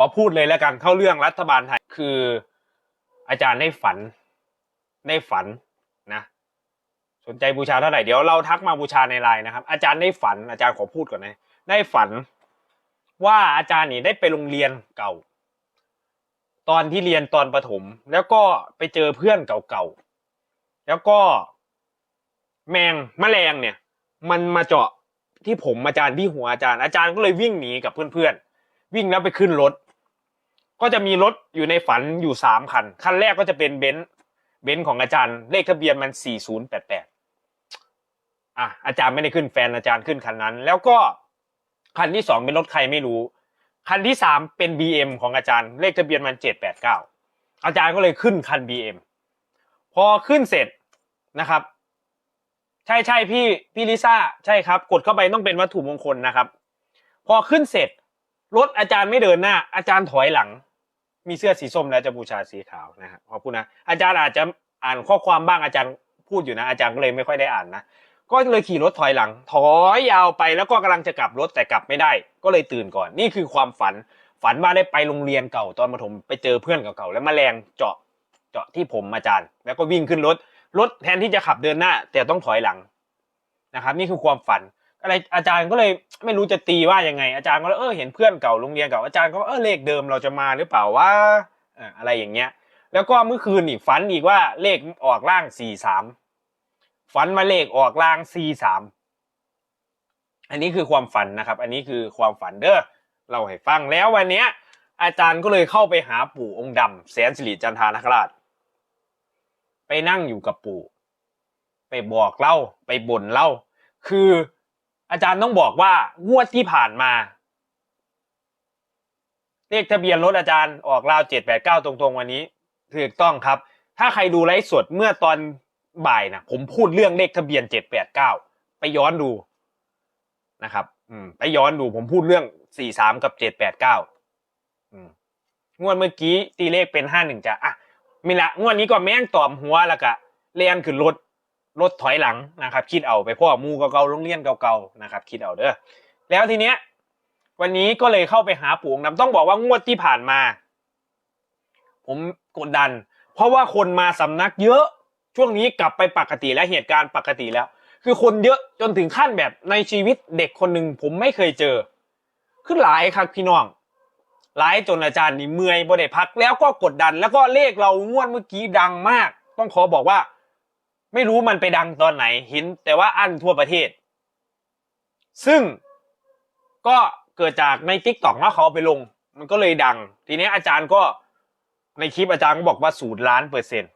ขอพูดเลยแล้วกันเข้าเรื่องรัฐบาลไทย คือ อาจารย์ได้ฝันได้ฝันนะสนใจบูชาเท่าไหร่เดี๋ยวเราทักมาบูชาในไลน์นะครับ อาจารย์ได้ฝันอาจารย์ขอพูดก่อนนะได้ฝันว่าอาจารย์นี่ได้ไปโรงเรียนเก่า ตอนที่เรียนตอนประถม แล้วก็ไปเจอเพื่อนเก่าๆแล้วก็แมงแมลงเนี่ย มันมาเจาะที่ผมอาจารย์ที่หัวอาจารย์อาจารย์ก็เลยวิ่งหนีกับเพื่อนๆวิ่งแล้วไปขึ้นรถ ก็จะมีรถอยู่ในฝันอยู่สามคัน คันแรกก็จะเป็นเบนซ์เบนซ์ของอาจารย์ เลขทะเบียนมันสี่ศูนย์แปดแปดอะอาจารย์ไม่ได้ขึ้นแฟนอาจารย์ขึ้นคันนั้น แล้วก็คันที่สองเป็นรถใครไม่รู้ คันที่สามเป็นบีเอ็มของอาจารย์ เลขทะเบียนมันเจ็ดแปดเก้าอาจารย์ก็เลยขึ้นคันบีเอ็มพอขึ้นเสร็จนะครับ ใช่ใช่พี่พี่ลิซ่าใช่ครับ กดเข้าไปต้องเป็นวัตถุมงคลนะครับ พอขึ้นเสร็จรถอาจารย์ไม่เดินหน้า อาจารย์ถอยหลัง มีเสื้อสีส้มแล้วจะบูชาสีขาวนะครับขอบคุณนะอาจารย์อาจจะอ่านข้อความบ้างอาจารย์พูดอยู่นะ อาจารย์ก็เลยไม่ค่อยได้อ่านนะก็เลยขี่รถถอยหลัง ถอยยาวไปแล้วก็กำลังจะกลับรถแต่กลับไม่ได้ ก็เลยตื่นก่อน นี่คือความฝันฝันว่าได้ไปโรงเรียนเก่าตอนประถมไปเจอเพื่อนเก่าๆแล้วมแมลงเจาะเจาะที่ผมอาจารย์ แล้วก็วิ่งขึ้นรถรถแทนที่จะขับเดินหน้า แต่ต้องถอยหลังนะครับ นี่คือความฝัน อะไรอาจารย์ก็เลยไม่รู้จะตีว่ายังไง อาจารย์ก็เลยเออเห็นเพื่อนเก่าโรงเรียนเก่าอาจารย์ก็เออเลขเดิมเราจะมาหรือเปล่าว่าอะไรอย่างเงี้ย แล้วก็เมื่อคืนอีกฝันอีกว่าเลขออกล่างสี่สามฝันมาเลขออกล่างสี่สามอันนี้คือความฝันนะครับ อันนี้คือความฝันเด้อเราให้ฟังแล้ววันเนี้ย อาจารย์ก็เลยเข้าไปหาปู่องค์ดำแสนสิริจันทานคราช ไปนั่งอยู่กับปู่ ไปบอกเล่าไปบ่นเล่า คือ อาจารย์ต้องบอกว่างวดที่ผ่านมา เลขทะเบียนรถอาจารย์ออกราวเจ็ดแปดเก้าตรงๆวันนี้ถูกต้องครับ ถ้าใครดูไลฟ์สดเมื่อตอนบ่ายนะผมพูดเรื่องเลขทะเบียนเจ็ดแปดเก้าไปย้อนดูนะครับ อืม ไปย้อนดูผมพูดเรื่องสี่สามกับเจ็ดแปดเก้างวดเมื่อกี้ตีเลขเป็นห้าหนึ่งจ้ะอะมีละงวดนี้ก็แม่งตอมหัวแล้วก็เลียนขึ้นรถ รถถอยหลังนะครับ คิดเอาไปพ่อมูเก่าๆโรงเรียนเก่าๆนะครับ คิดเอาเด้อแล้วทีเนี้ยวันนี้ก็เลยเข้าไปหาปู่องค์ดำต้องบอกว่างวดที่ผ่านมา ผมกดดัน เพราะว่าคนมาสำนักเยอะช่วงนี้กลับไปปกติและเหตุการณ์ปกติแล้ว คือคนเยอะจนถึงขั้นแบบในชีวิตเด็กคนหนึ่งผมไม่เคยเจอ ขึ้นหลายครับพี่น้องหลายจนอาจารย์นี่เมื่อยบ่ได้พักแล้วก็กดดัน แล้วก็เลขเรางวดเมื่อกี้ดังมาก ต้องขอบอกว่า ไม่รู้มันไปดังตอนไหนห็นแต่ว่าอั้นทั่วประเทศ ซึ่งก็เกิดจากในทิกตอกนะเขาเอาไปลง มันก็เลยดัง ทีนี้อาจารย์ก็ในคลิปอาจารย์ก็บอกว่าศูนย์ล้านเปอร์เซ็นต์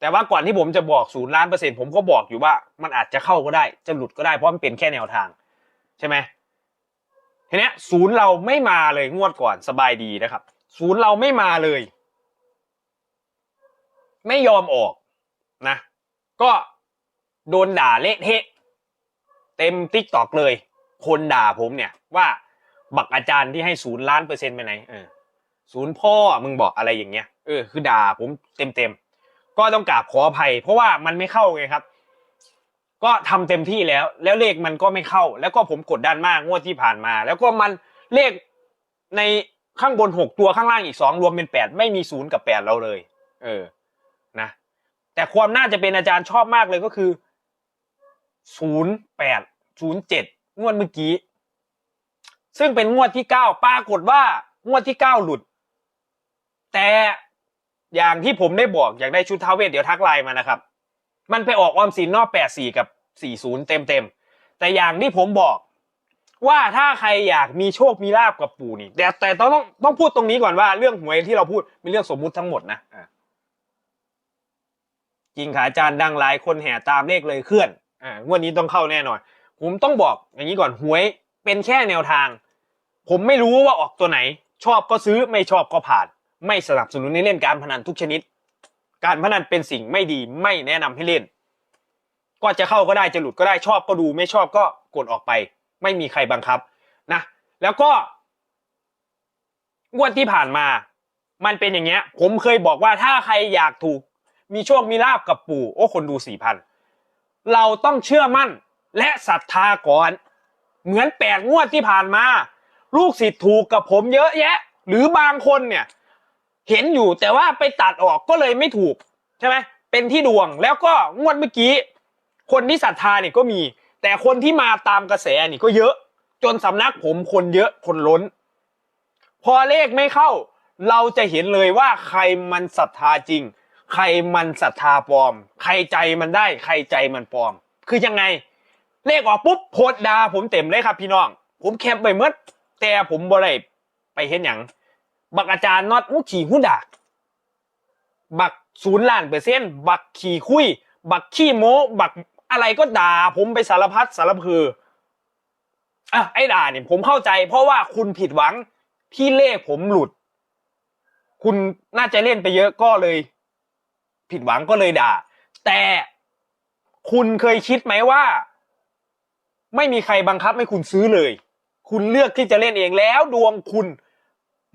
แต่ว่าก่อนที่ผมจะบอกศูนย์ล้านเปอร์เซ็นต์ผมก็บอกอยู่ว่ามันอาจจะเข้าก็ได้ จะหลุดก็ได้เพราะมันเป็นแค่แนวทาง ใช่ไหมทีนี้ศูนย์เราไม่มาเลยงวดก่อนสบายดีนะครับ ศูนย์เราไม่มาเลย ไม่ยอมออกนะ ก็โดนด่าเละเทะเต็มติ๊กตอกเลย คนด่าผมเนี่ยว่าบักอาจารย์ที่ให้ศูนย์ล้านเปอร์เซ็นต์ไปไหนเออศูนย์พ่อมึงบอกอะไรอย่างเงี้ยเออคือด่าผมเต็มเต็มก็ต้องกราบขออภัย เพราะว่ามันไม่เข้าไงครับ ก็ทำเต็มที่แล้ว แล้วเลขมันก็ไม่เข้า แล้วก็ผมกดดันมากงวดที่ผ่านมา แล้วก็มันเลขในข้างบนหกตัวข้างล่างอีกสองรวมเป็นแปดไม่มีศูนย์กับแปดเราเลย เออ แต่ความน่าจะเป็นอาจารย์ชอบมากเลยก็คือศูนย์แปดศูนย์เจ็ดงวดเมื่อกี้ ซึ่งเป็นงวดที่เก้าปรากฏว่างวดที่เก้าหลุด แต่อย่างที่ผมได้บอกอยากได้ชุดท้าวเวทเดี๋ยวทักไลน์มานะครับ มันไปออกออมสินนอกแปดสี่กับสี่ศูนย์เต็มเต็มแต่อย่างที่ผมบอกว่าถ้าใครอยากมีโชคมีลาบกับปู่นี่แต่แต่ต้องต้องพูดตรงนี้ก่อนว่าเรื่องหวยที่เราพูดเป็นเรื่องสมมุติทั้งหมดนะะ จริงค่ะอาจารย์ดังหลายคนแห่ตามเลขเลยเคลื่อนอ่างวดนี้ต้องเข้าแน่นอน ผมต้องบอกอย่างนี้ก่อนหวยเป็นแค่แนวทาง ผมไม่รู้ว่าออกตัวไหน ชอบก็ซื้อไม่ชอบก็ผ่าน ไม่สนับสนุนให้เล่นการพนันทุกชนิด การพนันเป็นสิ่งไม่ดีไม่แนะนำให้เล่น ก็จะเข้าก็ได้จะหลุดก็ได้ชอบก็ดู ไม่ชอบก็กดออกไป ไม่มีใครบังคับนะแล้วก็งวดที่ผ่านมา มันเป็นอย่างเงี้ย ผมเคยบอกว่าถ้าใครอยากถูก มีโชคมีลาบกับปู่โอ้คนดูสี่พันเราต้องเชื่อมั่นและศรัทธาก่อน เหมือนแปดงวดที่ผ่านมา ลูกศิษย์ถูกกับผมเยอะแยะ หรือบางคนเนี่ยเห็นอยู่แต่ว่าไปตัดออกก็เลยไม่ถูกใช่ไหมเป็นที่ดวงแล้วก็งวดเมื่อกี้ คนที่ศรัทธาเนี่ยก็มี แต่คนที่มาตามกระแสนี่ก็เยอะ จนสำนักผมคนเยอะคนล้น พอเลขไม่เข้า เราจะเห็นเลยว่าใครมันศรัทธาจริง ใครมันศรัทธาปลอม ใครใจมันได้ ใครใจมันปลอม คือยังไง เลขออกปุ๊บโพดดาผมเต็มเลยครับพี่น้อง ผมแคปไปเมื่อแต่ผมบ่ได้ไปเห็นอย่าง บักอาจารย์น็อตมุขี่หุ้นดาก บักศูนย์ล้านเปอร์เซ็นต์บักขี่คุย บักขี้โม้บักอะไรก็ด่าผมไปสารพัดสารพืออะไอ้ด่าเนี่ยผมเข้าใจ เพราะว่าคุณผิดหวังที่เลขผมหลุด คุณน่าจะเล่นไปเยอะก็เลย ผิดหวังก็เลยด่า แต่คุณเคยคิดไหมว่า ไม่มีใครบังคับให้คุณซื้อเลย คุณเลือกที่จะเล่นเองแล้วดวงคุณ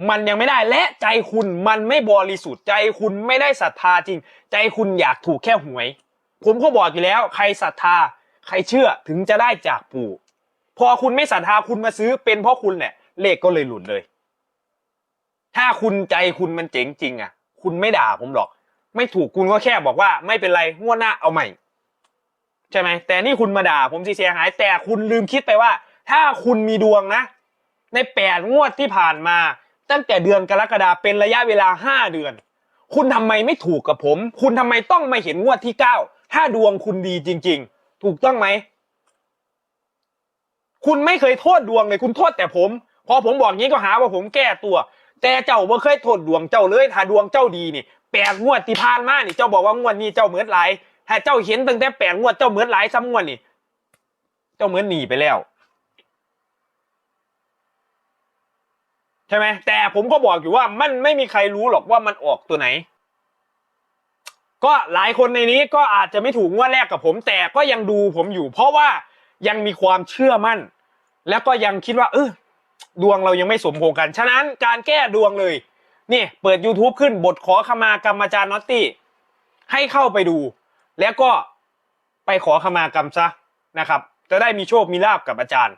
มันยังไม่ได้และใจคุณมันไม่บริสุทธิ์ใจคุณไม่ได้ศรัทธาจริง ใจคุณอยากถูกแค่หวย ผมก็บอกอยู่แล้ว ใครศรัทธา ใครเชื่อถึงจะได้จากปู่ พอคุณไม่ศรัทธาคุณมาซื้อเป็นเพราะคุณเนี่ยเลขก็เลยหลุดเลย ถ้าคุณใจคุณมันเจ๋งจริงอะ คุณไม่ด่าผมหรอก ไม่ถูกคุณก็แค่บอกว่าไม่เป็นไรงวดหน้าเอาใหม่ ใช่ไหมแต่นี่คุณมาด่าผมเสียหาย แต่คุณลืมคิดไปว่า ถ้าคุณมีดวงนะ ในแปดงวดที่ผ่านมา ตั้งแต่เดือนกรกฎาเป็นระยะเวลาห้าเดือน คุณทำไมไม่ถูกกับผม คุณทำไมต้องมาเห็นงวดที่เก้าถ้าดวงคุณดีจริง ๆ ถูกต้องไหมคุณไม่เคยโทษดวงเลยคุณโทษแต่ผม พอผมบอกงี้ก็หาว่าผมแก้ตัว แต่เจ้าบ่เคยโทษดวงเจ้าเลยถ้าดวงเจ้าดีนี่ แปดงวดที่ผ่านมานี่ เจ้าบอกว่างวดนี้เจ้าเหมือนหลายถ้าเจ้าเห็นตั้งแต่แปดงวดเจ้าเหมือนหลายซ้ำงวดนี่ เจ้าเหมือนหนีไปแล้ว ใช่ไหมแต่ผมก็บอกอยู่ว่ามันไม่มีใครรู้หรอกว่ามันออกตัวไหน ก็หลายคนในนี้ก็อาจจะไม่ถูกงวดแรกกับผม แต่ก็ยังดูผมอยู่ เพราะว่ายังมีความเชื่อมั่น แล้วก็ยังคิดว่า เออดวงเรายังไม่สมพงษ์กัน ฉะนั้นการแก้ดวงเลย นี่เปิด YouTube ขึ้นบทขอขมากรรมอาจารย์น็อตตี้ ให้เข้าไปดู แล้วก็ไปขอขมากรรมซะนะครับ จะได้มีโชคมีลาบกับอาจารย์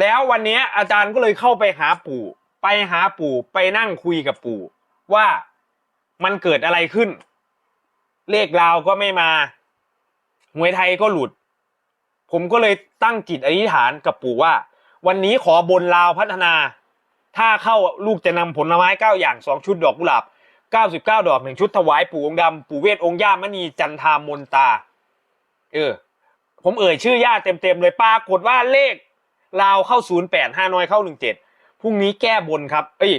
แล้ววันนี้อาจารย์ก็เลยเข้าไปหาปู่ ไปหาปู่ไปนั่งคุยกับปู่ ว่ามันเกิดอะไรขึ้น เลขลาวก็ไม่มาหวยไทยก็หลุด ผมก็เลยตั้งจิตอธิษฐานกับปู่ว่า วันนี้ขอบนลาวพัฒนา ถ้าเข้าลูกจะนำผลไม้เก้าอย่างสองชุดดอกกุหลาบเก้าสิบเก้าดอกหนึ่งชุดถวายปู่องค์ดำปู่เวทองค์ย่ามณีจันทามนตา เออ ผมเอ่ยชื่อย่าเต็มๆเลยปรากฏว่าเลขลาวเข้าศูนย์แปดห้าน้อยเข้าหนึ่งเจ็ดพรุ่งนี้แก้บนครับ เอ้ย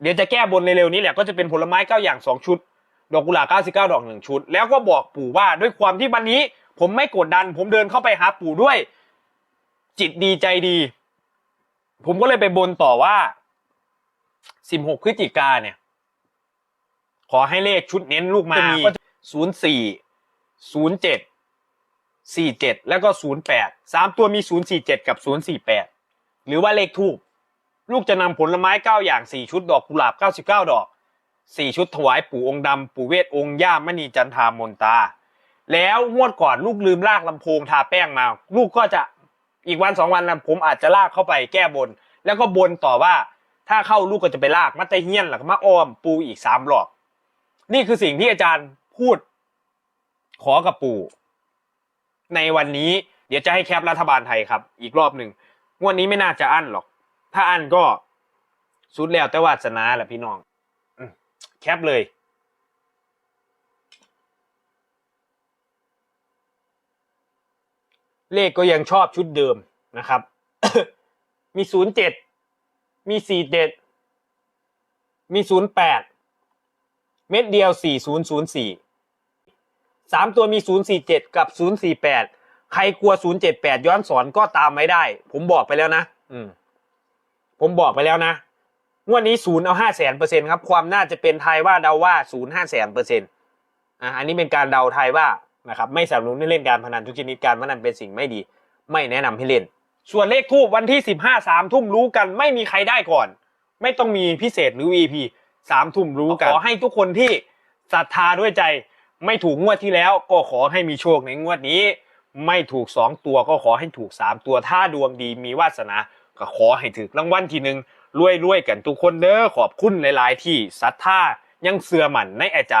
เดี๋ยวจะแก้บนเร็วๆนี้แหละก็จะเป็นผลไม้เก้าอย่างสองชุด ดอกกุหลาบเก้าสิบเก้าดอกหนึ่งชุด แล้วก็บอกปู่ว่าด้วยความที่วันนี้ ผมไม่กดดัน ผมเดินเข้าไปหาปู่ด้วย จิตดีใจดี ผมก็เลยไปบนต่อว่าสิบหกพฤศจิกาเนี่ย ขอให้เลขชุดเน้นลูกมาก็ศูนย์สี่ศูนย์เจ็ดสี่เจ็ดแล้วก็ศูนย์แปดสามตัวมีศูนย์สี่เจ็ดกับศูนย์สี่แปดหรือว่าเลขทูบลูกจะนำผลไม้เก้าอย่างสี่ชุดดอกกุหลาบเก้าสิบเก้าดอกสี่ชุดถวายปู่องค์ดำปู่เวทองค์ย่ามณีจันทามนตา แล้วงวดก่อนลูกลืมลากลำโพงทาแป้งมา ลูกก็จะ อีกวันสองวันนะผมอาจจะลากเข้าไปแก้บน แล้วก็บนต่อว่า ถ้าเข้าลูกก็จะไปลากมัตเตเฮียนหลักมาอ้อมปูอีกสามรอบนี่คือสิ่งที่อาจารย์พูด ขอกับปู่ ในวันนี้เดี๋ยวจะให้แคปรัฐบาลไทยครับ อีกรอบหนึ่งงวดนี้ไม่น่าจะอั้นหรอก ถ้าอั้นก็สุดแล้วแต่วาสนาแหละพี่น้องแคปเลย เลขก็ยังชอบชุดเดิมนะครับ มีศูนย์เจ็ดมีสี่เจ็ดมีศูนย์แปดเม็ดเดียวสี่ศูนย์ศูนย์สี่สามตัวมีศูนย์สี่เจ็ดกับศูนย์สี่แปดใครกลัวศูนย์เจ็ดแปดย้อนสอนก็ตามไว้ได้ ผมบอกไปแล้วนะ อืม ผมบอกไปแล้วนะงวดนี้ศูนย์เอาห้าแสนเปอร์เซ็นครับ ความน่าจะเป็นไทยว่าเดาว่าศูนย์ห้าแสนเปอร์เซ็นต์อะอันนี้เป็นการเดาไทยว่า นะครับไม่สนับสนุนให้เล่นการพนันทุกชนิดการพนันเป็นสิ่งไม่ดี ไม่แนะนำให้เล่น ส่วนเลขทูบวันที่สิบห้าสามทุ่มรู้กัน ไม่มีใครได้ก่อน ไม่ต้องมีพิเศษหรือ VP สามทุ่มรู้กันขอให้ทุกคนที่ศรัทธาด้วยใจ ไม่ถูกงวดที่แล้ว ก็ขอให้มีโชคในงวดนี้ ไม่ถูกสองตัวก็ขอให้ถูกสามตัวถ้าดวงดีมีวาสนาก็ขอให้ถึกรางวัลทีหนึ่งรวยรวยๆกันทุกคนเด้อขอบคุณหลาย ๆ ที่ศรัทธายังเสื่อมั่นในอาจารย์